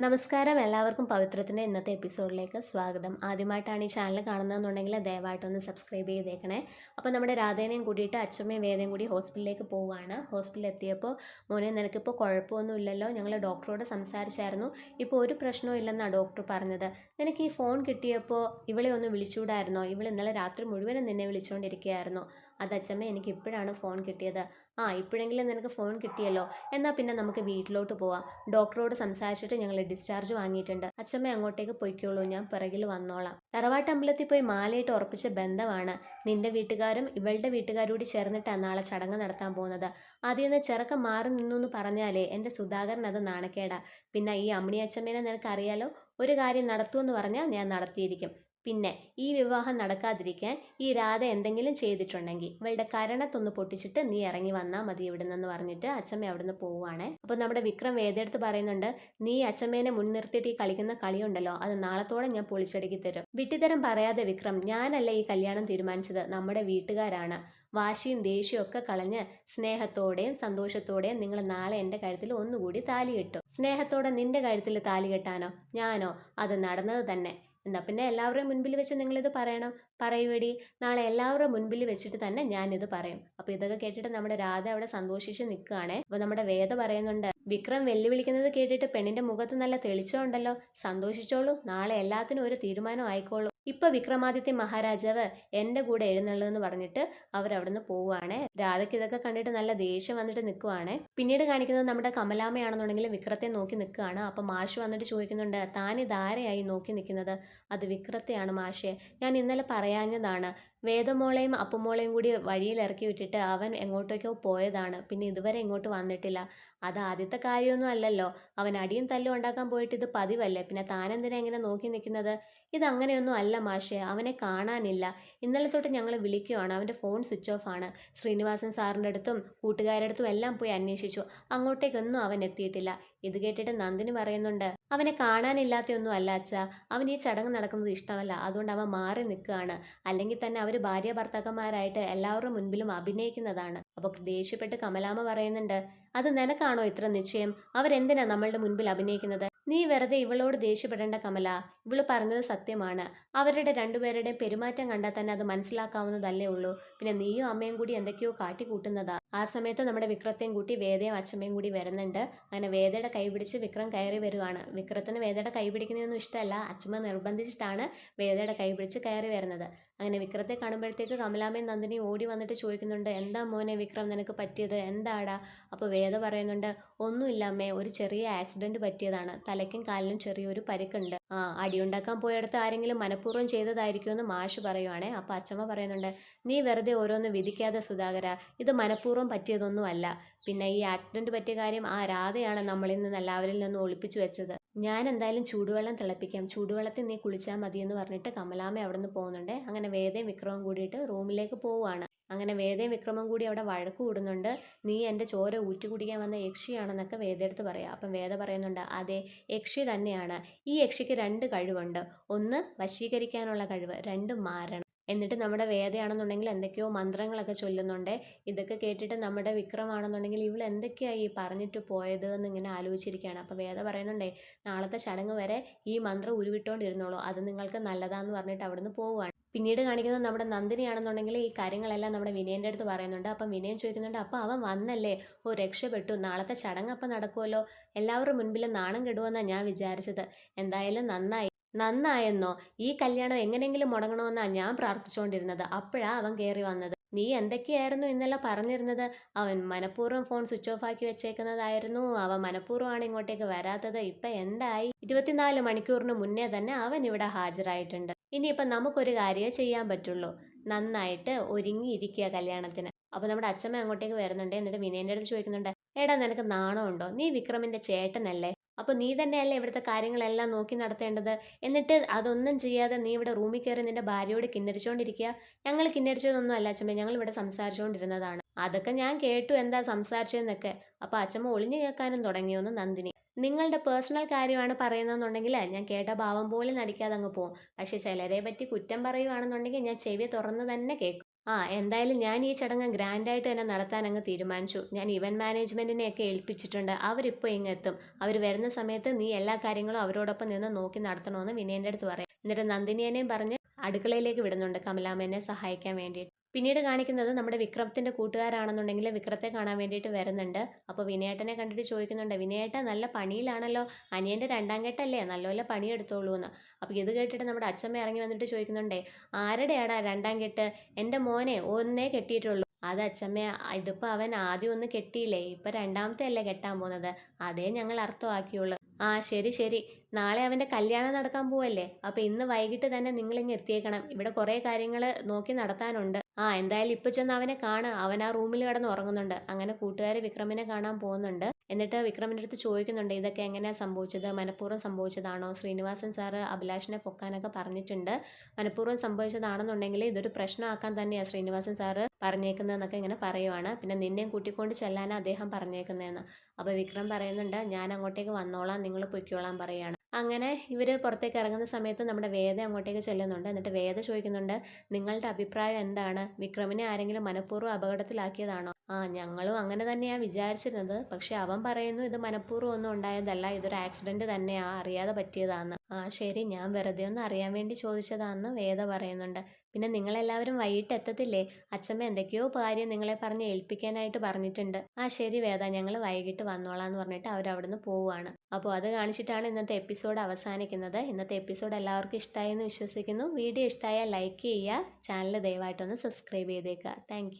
നമസ്കാരം. എല്ലാവർക്കും പവിത്രത്തിന്റെ ഇന്നത്തെ എപ്പിസോഡിലേക്ക് സ്വാഗതം. ആദ്യമായിട്ടാണ് ഈ ചാനൽ കാണുന്നതെന്നുണ്ടെങ്കിൽ ദയവായിട്ടൊന്ന് സബ്സ്ക്രൈബ് ചെയ്തേക്കണേ. അപ്പോൾ നമ്മുടെ രാധേനയും കൂടിയിട്ട് അച്ഛമ്മയും വേദയും കൂടി ഹോസ്പിറ്റലിലേക്ക് പോവുകയാണ്. ഹോസ്പിറ്റലിൽ എത്തിയപ്പോൾ മോനെ നിനക്കിപ്പോൾ കുഴപ്പമൊന്നും ഇല്ലല്ലോ ഞങ്ങൾ ഡോക്ടറോട് സംസാരിച്ചായിരുന്നു. ഇപ്പോൾ ഒരു പ്രശ്നവും ഇല്ലെന്നാണ് ഡോക്ടർ പറഞ്ഞത്. നിനക്ക് ഈ ഫോൺ കിട്ടിയപ്പോൾ ഇവളെ ഒന്ന് വിളിച്ചുകൂടായിരുന്നോ? ഇവൾ ഇന്നലെ രാത്രി മുഴുവനും നിന്നെ വിളിച്ചുകൊണ്ടിരിക്കുകയായിരുന്നു. അത് അച്ഛമ്മ എനിക്ക് ഇപ്പോഴാണ് ഫോൺ കിട്ടിയത്. ആ ഇപ്പോഴെങ്കിലും നിനക്ക് ഫോൺ കിട്ടിയല്ലോ. എന്നാൽ പിന്നെ നമുക്ക് വീട്ടിലോട്ട് പോവാം. ഡോക്ടറോട് സംസാരിച്ചിട്ട് ഞങ്ങൾ ഡിസ്ചാർജ് വാങ്ങിയിട്ടുണ്ട്. അച്ഛമ്മ അങ്ങോട്ടേക്ക് പൊയ്ക്കോളൂ. ഞാൻ പിറകിൽ വന്നോളാം. തറവാട്ട് അമ്പലത്തിൽ പോയി മാലയിട്ട് ഉറപ്പിച്ച ബന്ധമാണ് നിന്റെ വീട്ടുകാരും ഇവളുടെ വീട്ടുകാരും കൂടി ചേർന്നിട്ടാണ് നാളെ ചടങ്ങ് നടത്താൻ പോകുന്നത്. ആദ്യം നിന്ന് ചെറുക്കം മാറി നിന്നു എന്ന് പറഞ്ഞാലേ എന്റെ സുധാകരൻ അത് നാണക്കേടാ. പിന്നെ ഈ അമ്മിണി അച്ഛമ്മേനെ നിനക്കറിയാലോ? ഒരു കാര്യം നടത്തുമെന്ന് പറഞ്ഞാൽ ഞാൻ നടത്തിയിരിക്കും. പിന്നെ ഈ വിവാഹം നടക്കാതിരിക്കാൻ ഈ രാധ എന്തെങ്കിലും ചെയ്തിട്ടുണ്ടെങ്കിൽ ഇവളുടെ കരണത്തൊന്ന് പൊട്ടിച്ചിട്ട് നീ ഇറങ്ങി വന്നാൽ മതി ഇവിടെ നിന്ന് പറഞ്ഞിട്ട് അച്ഛമ്മ അവിടുന്ന് പോവുകയാണ് അപ്പോൾ നമ്മുടെ വിക്രം വേദയെടുത്ത് പറയുന്നുണ്ട് നീ അച്ഛമ്മേനെ മുൻനിർത്തിയിട്ട് ഈ കളിക്കുന്ന കളിയുണ്ടല്ലോ അത് നാളത്തോടെ ഞാൻ പൊളിച്ചടുക്കി തരും. വിട്ടിത്തരം പറയാതെ വിക്രം ഞാനല്ല ഈ കല്യാണം തീരുമാനിച്ചത് നമ്മുടെ വീട്ടുകാരാണ്. വാശിയും ദേഷ്യവും ഒക്കെ കളഞ്ഞ് സ്നേഹത്തോടെയും സന്തോഷത്തോടെയും നിങ്ങൾ നാളെ എന്റെ കഴുത്തിൽ ഒന്നുകൂടി താലി കെട്ടും. സ്നേഹത്തോടെ നിന്റെ കഴുത്തിൽ താലി കെട്ടാനോ? ഞാനോ? അത് നടന്നത് തന്നെ. എന്നാൽ പിന്നെ എല്ലാവരുടെയും മുൻപിൽ വെച്ച് നിങ്ങളിത് പറയണം. പറയുവേടി. നാളെ എല്ലാവരുടെ മുൻപിൽ വെച്ചിട്ട് തന്നെ ഞാനിത് പറയും. അപ്പോൾ ഇതൊക്കെ കേട്ടിട്ട് നമ്മുടെ രാധ അവിടെ സന്തോഷിച്ച് നിൽക്കുകയാണേ. അപ്പോൾ നമ്മുടെ വേദ പറയുന്നുണ്ട് വിക്രം വെല്ലുവിളിക്കുന്നത് കേട്ടിട്ട് പെണ്ണിന്റെ മുഖത്ത് നല്ല തെളിച്ചമുണ്ടല്ലോ. സന്തോഷിച്ചോളൂ. നാളെ എല്ലാത്തിനും ഒരു തീരുമാനം ആയിക്കോളൂ. ഇപ്പൊ വിക്രമാദിത്യ മഹാരാജാവ് എന്റെ കൂടെ എഴുന്നള്ളതെന്ന് പറഞ്ഞിട്ട് അവരവിടുന്ന് പോവുകയാണ് രാധയ്ക്ക് ഇതൊക്കെ കണ്ടിട്ട് നല്ല ദേഷ്യം വന്നിട്ട് നിൽക്കുവാണ് പിന്നീട് കാണിക്കുന്നത് നമ്മുടെ കമലാമയാണെന്നുണ്ടെങ്കിൽ വിക്രത്തെ നോക്കി നിൽക്കുകയാണ് അപ്പൊ മാഷ് വന്നിട്ട് ചോദിക്കുന്നുണ്ട് താൻ ഇതാരെയായി നോക്കി നിൽക്കുന്നത് അത് വിക്രത്തെയാണ് മാഷെ. ഞാൻ ഇന്നലെ പറയാഞ്ഞതാണ്. വേദമോളെയും അപ്പുമോളെയും കൂടി വഴിയിൽ ഇറക്കി വിട്ടിട്ട് അവൻ എങ്ങോട്ടേക്കോ പോയതാണ്. പിന്നെ ഇതുവരെ ഇങ്ങോട്ട് വന്നിട്ടില്ല. അത് ആദ്യത്തെ കാര്യമൊന്നും അല്ലല്ലോ. അവൻ അടിയും തല്ലും ഉണ്ടാക്കാൻ പോയിട്ട് ഇത് പതിവല്ലേ? പിന്നെ താനെന്തിനാ ഇങ്ങനെ നോക്കി നിൽക്കുന്നത്? ഇതങ്ങനെയൊന്നും അല്ല മാഷേ. അവനെ കാണാനില്ല. ഇന്നലെ തൊട്ട് ഞങ്ങൾ വിളിക്കുവാണ്. അവന്റെ ഫോൺ സ്വിച്ച് ഓഫ് ആണ്. ശ്രീനിവാസൻ സാറിന്റെ അടുത്തും കൂട്ടുകാരുടെ അടുത്തും എല്ലാം പോയി അന്വേഷിച്ചു. അങ്ങോട്ടേക്കൊന്നും അവൻ എത്തിയിട്ടില്ല. ഇത് കേട്ടിട്ട് നന്ദിനി പറയുന്നുണ്ട് അവനെ കാണാനില്ലാത്തൊന്നും അല്ല അച്ഛ. അവൻ ഈ ചടങ്ങ് നടക്കുന്നത് ഇഷ്ടമല്ല. അതുകൊണ്ട് അവൻ മാറി നിൽക്കുകയാണ്. അല്ലെങ്കിൽ തന്നെ അവർ ഭാര്യ ഭർത്താക്കന്മാരായിട്ട് എല്ലാവരുടെ മുൻപിലും അഭിനയിക്കുന്നതാണ്. അപ്പോൾ ദേഷ്യപ്പെട്ട് കമലാമ്മ പറയുന്നുണ്ട് അത് നിനക്കാണോ ഇത്ര നിശ്ചയം? അവരെന്തിനാ നമ്മളുടെ മുൻപിൽ അഭിനയിക്കുന്നത്? നീ വെറുതെ ഇവളോട് ദേഷ്യപ്പെടേണ്ട കമല. ഇവൾ പറഞ്ഞത് സത്യമാണ്. അവരുടെ രണ്ടുപേരുടെയും പെരുമാറ്റം കണ്ടാൽ തന്നെ അത് മനസ്സിലാക്കാവുന്നതല്ലേ ഉള്ളൂ. പിന്നെ നീയും അമ്മയും കൂടി എന്തൊക്കെയോ കാട്ടിക്കൂട്ടുന്നതാ. ആ സമയത്ത് നമ്മുടെ വിക്രത്തെയും കൂട്ടി വേദയും അച്ഛമ്മയും കൂടി വരുന്നുണ്ട്. അങ്ങനെ വേദയുടെ കൈ പിടിച്ച് വിക്രം കയറി വരുവാണ്. വിക്രത്തിന് വേദയുടെ കൈ പിടിക്കുന്നതൊന്നും ഇഷ്ടമല്ല. അച്ഛമ്മ നിർബന്ധിച്ചിട്ടാണ് വേദയുടെ കൈ പിടിച്ച് കയറി വരുന്നത്. അങ്ങനെ വിക്രത്തെ കാണുമ്പോഴത്തേക്ക് കമലാമ്മയും നന്ദിനി ഓടി വന്നിട്ട് ചോദിക്കുന്നുണ്ട് എന്താ മോനെ വിക്രം നിനക്ക് പറ്റിയത്? എന്താടാ? അപ്പോൾ വേദ പറയുന്നുണ്ട് ഒന്നുമില്ല അമ്മേ ഒരു ചെറിയ ആക്സിഡന്റ് പറ്റിയതാണ്. തലയ്ക്കും കാലിനും ചെറിയൊരു പരിക്കുണ്ട്. ആ അടിയുണ്ടാക്കാൻ പോയടത്ത് ആരെങ്കിലും മനഃപൂർവം ചെയ്തതായിരിക്കുമെന്ന് മാഷ് പറയുവാണേ. അപ്പോൾ അച്ഛമ്മ പറയുന്നുണ്ട് നീ വെറുതെ ഓരോന്ന് വിധിക്കാതെ സുധാകര ഇത് മനഃപൂർവം പറ്റിയതൊന്നുമല്ല. പിന്നെ ഈ ആക്സിഡന്റ് പറ്റിയ കാര്യം ആ രാധയാണ് നമ്മളിൽ നിന്ന് എല്ലാവരിൽ നിന്നും ഒളിപ്പിച്ചു വെച്ചത്. ഞാൻ എന്തായാലും ചൂടുവെള്ളം തിളപ്പിക്കാം. ചൂടുവെള്ളത്തിൽ നീ കുളിച്ചാൽ മതി എന്ന് പറഞ്ഞിട്ട് കമലാമ്മ അവിടെ നിന്ന് പോകുന്നുണ്ട്. അങ്ങനെ വേദയും വിക്രമം കൂടിയിട്ട് റൂമിലേക്ക് പോവുകയാണ് അങ്ങനെ വേദയും വിക്രമം കൂടി അവിടെ വഴക്ക് കൂടുന്നുണ്ട്. നീ എന്റെ ചോര ഊറ്റി കുടിക്കാൻ വന്ന യക്ഷിയാണെന്നൊക്കെ വേദയെടുത്ത് പറയാം. അപ്പം വേദ പറയുന്നുണ്ട് അതെ യക്ഷി തന്നെയാണ്. ഈ യക്ഷിക്ക് രണ്ട് കഴിവുണ്ട്. ഒന്ന് വശീകരിക്കാനുള്ള കഴിവ് രണ്ട് മാരണം. എന്നിട്ട് നമ്മുടെ വേദയാണെന്നുണ്ടെങ്കിൽ എന്തൊക്കെയോ മന്ത്രങ്ങളൊക്കെ ചൊല്ലുന്നുണ്ട്. ഇതൊക്കെ കേട്ടിട്ട് നമ്മുടെ വിക്രമാണെന്നുണ്ടെങ്കിൽ ഇവൾ എന്തൊക്കെയായി പറഞ്ഞിട്ട് പോയത് എന്ന് ഇങ്ങനെ ആലോചിച്ചിരിക്കുകയാണ്. അപ്പോൾ വേദ പറയുന്നുണ്ടേ നാളത്തെ ചടങ്ങ് വരെ ഈ മന്ത്രം ഉരുവിട്ടുകൊണ്ടിരുന്നോളൂ അത് നിങ്ങൾക്ക് നല്ലതാന്ന് പറഞ്ഞിട്ട് അവിടുന്ന് പോവുകയാണ്. പിന്നീട് കാണിക്കുന്നത് നമ്മുടെ നന്ദിനിയാണെന്നുണ്ടെങ്കിൽ ഈ കാര്യങ്ങളെല്ലാം നമ്മുടെ വിനയന്റെ അടുത്ത് പറയുന്നുണ്ട്. അപ്പം വിനയൻ ചോദിക്കുന്നുണ്ട് അപ്പം അവൻ വന്നല്ലേ? ഓ രക്ഷപ്പെട്ടു. നാളത്തെ ചടങ്ങ് അപ്പം നടക്കുമല്ലോ എല്ലാവരുടെ മുൻപിലും നാണം കെടുവെന്നാണ് ഞാൻ വിചാരിച്ചത്. എന്തായാലും നന്നായി. നന്നായെന്നോ? ഈ കല്യാണം എങ്ങനെയെങ്കിലും മുടങ്ങണമെന്നാ ഞാൻ പ്രാർത്ഥിച്ചുകൊണ്ടിരുന്നത് അപ്പോഴാ അവൻ കയറി വന്നത്. നീ എന്തൊക്കെയായിരുന്നു ഇന്നലെ പറഞ്ഞിരുന്നത്? അവൻ മനഃപൂർവം ഫോൺ സ്വിച്ച് ഓഫ് ആക്കി വെച്ചേക്കുന്നതായിരുന്നു. അവൻ മനഃപൂർവമാണ് ഇങ്ങോട്ടേക്ക് വരാത്തത്. ഇപ്പം എന്തായി? ഇരുപത്തിനാല് മണിക്കൂറിന് മുന്നേ തന്നെ അവൻ ഇവിടെ ഹാജരായിട്ടുണ്ട്. ഇനിയിപ്പം നമുക്കൊരു കാര്യമേ ചെയ്യാൻ പറ്റുള്ളൂ. നന്നായിട്ട് ഒരുങ്ങിയിരിക്കുക കല്യാണത്തിന്. അപ്പോൾ നമ്മുടെ അച്ഛമ്മ അങ്ങോട്ടേക്ക് വരുന്നുണ്ട്. എന്നിട്ട് വിനയന്റെ അടുത്ത് ചോദിക്കുന്നുണ്ട് എടാ നിനക്ക് നാണമുണ്ടോ? നീ വിക്രമിന്റെ ചേട്ടനല്ലേ? അപ്പോൾ നീ തന്നെയല്ലേ ഇവിടുത്തെ കാര്യങ്ങളെല്ലാം നോക്കി നടത്തേണ്ടത്? എന്നിട്ട് അതൊന്നും ചെയ്യാതെ നീ ഇവിടെ റൂമിൽ കയറി നിന്റെ ഭാര്യയോട് കിന്നരിച്ചുകൊണ്ടിരിക്കുക ഞങ്ങൾ കിന്നരിച്ചതൊന്നും അല്ല അച്ഛമ്മ ഞങ്ങൾ ഇവിടെ സംസാരിച്ചുകൊണ്ടിരുന്നതാണ് അതൊക്കെ ഞാൻ കേട്ടു എന്താ സംസാരിച്ചതെന്നൊക്കെ. അപ്പോൾ അച്ഛമ്മ ഒളിഞ്ഞു കേൾക്കാനും തുടങ്ങിയോന്ന് നന്ദിനി. നിങ്ങളുടെ പേഴ്സണൽ കാര്യമാണ് പറയുന്നതെന്നുണ്ടെങ്കിൽ ഞാൻ കേട്ട ഭാവം പോലും നടിക്കാതെ അങ്ങ് പോകും പക്ഷെ ചിലരെ പറ്റി കുറ്റം പറയുവാണെന്നുണ്ടെങ്കിൽ ഞാൻ ചെവി തുറന്ന് തന്നെ കേൾക്കും. ആ എന്തായാലും ഞാൻ ഈ ചടങ്ങ് ഗ്രാൻഡായിട്ട് തന്നെ നടത്താൻ അങ്ങ് തീരുമാനിച്ചു. ഞാൻ ഇവന്റ് മാനേജ്മെന്റിനെ ഒക്കെ ഏൽപ്പിച്ചിട്ടുണ്ട് അവരിപ്പോൾ ഇങ്ങെത്തും അവർ വരുന്ന സമയത്ത് നീ എല്ലാ കാര്യങ്ങളും അവരോടൊപ്പം നിന്ന് നോക്കി നടത്തണമെന്ന് വിനയന്റെ അടുത്ത് പറയാം. എന്നിട്ട് നന്ദിനിയനെയും പറഞ്ഞ് അടുക്കളയിലേക്ക് വിടുന്നുണ്ട്. കമലാമ്മേനെ സഹായിക്കാൻ വേണ്ടിയിട്ട്. പിന്നീട് കാണിക്കുന്നത് നമ്മുടെ വിക്രമത്തിന്റെ കൂട്ടുകാരാണെന്നുണ്ടെങ്കിൽ വിക്രത്തെ കാണാൻ വേണ്ടിയിട്ട് വരുന്നുണ്ട്. അപ്പോൾ വിനയേട്ടനെ കണ്ടിട്ട് ചോദിക്കുന്നുണ്ട് വിനയേട്ട നല്ല പണിയിലാണല്ലോ. അനിയന്റെ രണ്ടാം കെട്ടല്ലേ നല്ലപോലെ പണിയെടുത്തോളൂ എന്ന്. അപ്പോൾ ഇത് കേട്ടിട്ട് നമ്മുടെ അച്ഛമ്മ ഇറങ്ങി വന്നിട്ട് ചോദിക്കുന്നുണ്ടേ ആരുടെയാടാ രണ്ടാം കെട്ട് എന്റെ മോനെ ഒന്നേ കെട്ടിയിട്ടുള്ളൂ. അത് അച്ഛമ്മ ഇതിപ്പോൾ അവൻ ആദ്യം ഒന്ന് കെട്ടിയില്ലേ? ഇപ്പം രണ്ടാമത്തെ അല്ലേ കെട്ടാൻ പോകുന്നത്? അതേ ഞങ്ങൾ അർത്ഥമാക്കിയുള്ളൂ. ആ ശരി ശരി. നാളെ അവന്റെ കല്യാണം നടക്കാൻ പോവല്ലേ? അപ്പോൾ ഇന്ന് വൈകിട്ട് തന്നെ നിങ്ങളിങ്ങ് എത്തിയേക്കണം. ഇവിടെ കുറേ കാര്യങ്ങൾ നോക്കി നടത്താനുണ്ട്. ആ എന്തായാലും ഇപ്പൊ ചെന്ന് അവനെ കാണുക അവൻ ആ റൂമിൽ കിടന്ന് ഉറങ്ങുന്നുണ്ട്. അങ്ങനെ കൂട്ടുകാർ വിക്രമിനെ കാണാൻ പോകുന്നുണ്ട്. എന്നിട്ട് വിക്രമിന്റെ അടുത്ത് ചോദിക്കുന്നുണ്ട് ഇതൊക്കെ എങ്ങനെയാണ് സംഭവിച്ചത്? മനഃപൂർവം സംഭവിച്ചതാണോ? ശ്രീനിവാസൻ സാറ് അഭിലാഷിനെ പൊക്കാനൊക്കെ പറഞ്ഞിട്ടുണ്ട്. മനഃപൂർവം സംഭവിച്ചതാണെന്നുണ്ടെങ്കിൽ ഇതൊരു പ്രശ്നമാക്കാൻ തന്നെയാണ് ശ്രീനിവാസൻ സാറ് പറഞ്ഞേക്കുന്നതെന്നൊക്കെ ഇങ്ങനെ പറയുവാണ്. പിന്നെ നിന്നെയും കൂട്ടിക്കൊണ്ട് ചെല്ലാനാണ് അദ്ദേഹം പറഞ്ഞേക്കുന്നതെന്ന്. അപ്പോൾ വിക്രം പറയുന്നുണ്ട് ഞാൻ അങ്ങോട്ടേക്ക് വന്നോളാം. നിങ്ങൾ പൊയ്ക്കോളാൻ പറയുകയാണ് അങ്ങനെ ഇവർ പുറത്തേക്ക് ഇറങ്ങുന്ന സമയത്ത് നമ്മുടെ വേദ അങ്ങോട്ടേക്ക് ചെല്ലുന്നുണ്ട്. എന്നിട്ട് വേദ ചോദിക്കുന്നുണ്ട് നിങ്ങളുടെ അഭിപ്രായം എന്താണ്? വിക്രമിനെ ആരെങ്കിലും മനഃപൂർവം അപകടത്തിലാക്കിയതാണോ? ആ ഞങ്ങളും അങ്ങനെ തന്നെയാണ് വിചാരിച്ചിരുന്നത്. പക്ഷെ അവൻ പറയുന്നു ഇത് മനഃപൂർവം ഒന്നും ഉണ്ടായതല്ല ഇതൊരു ആക്സിഡന്റ് തന്നെയാ അറിയാതെ പറ്റിയതാന്ന്. ആ ശരി ഞാൻ വെറുതെ ഒന്ന് അറിയാൻ വേണ്ടി ചോദിച്ചതാന്ന് വേദ പറയുന്നുണ്ട്. പിന്നെ നിങ്ങളെല്ലാവരും വൈകിട്ട് എത്തത്തില്ലേ? അച്ഛമ്മ എന്തൊക്കെയോ കാര്യം നിങ്ങളെ പറഞ്ഞ് ഏൽപ്പിക്കാനായിട്ട് പറഞ്ഞിട്ടുണ്ട്. ആ ശരി വേദ ഞങ്ങൾ വൈകിട്ട് വന്നോളാം എന്ന് പറഞ്ഞിട്ട് അവർ അവിടുന്ന് പോവുകയാണ്. അപ്പോൾ അത് കാണിച്ചിട്ടാണ് ഇന്നത്തെ എപ്പിസോഡ് അവസാനിക്കുന്നത്. ഇന്നത്തെ എപ്പിസോഡ് എല്ലാവർക്കും ഇഷ്ടമായി എന്ന് വിശ്വസിക്കുന്നു. വീഡിയോ ഇഷ്ടമായാൽ ലൈക്ക് ചെയ്യുക ചാനൽ ദയവായിട്ടൊന്ന് സബ്സ്ക്രൈബ് ചെയ്തേക്കുക. താങ്ക്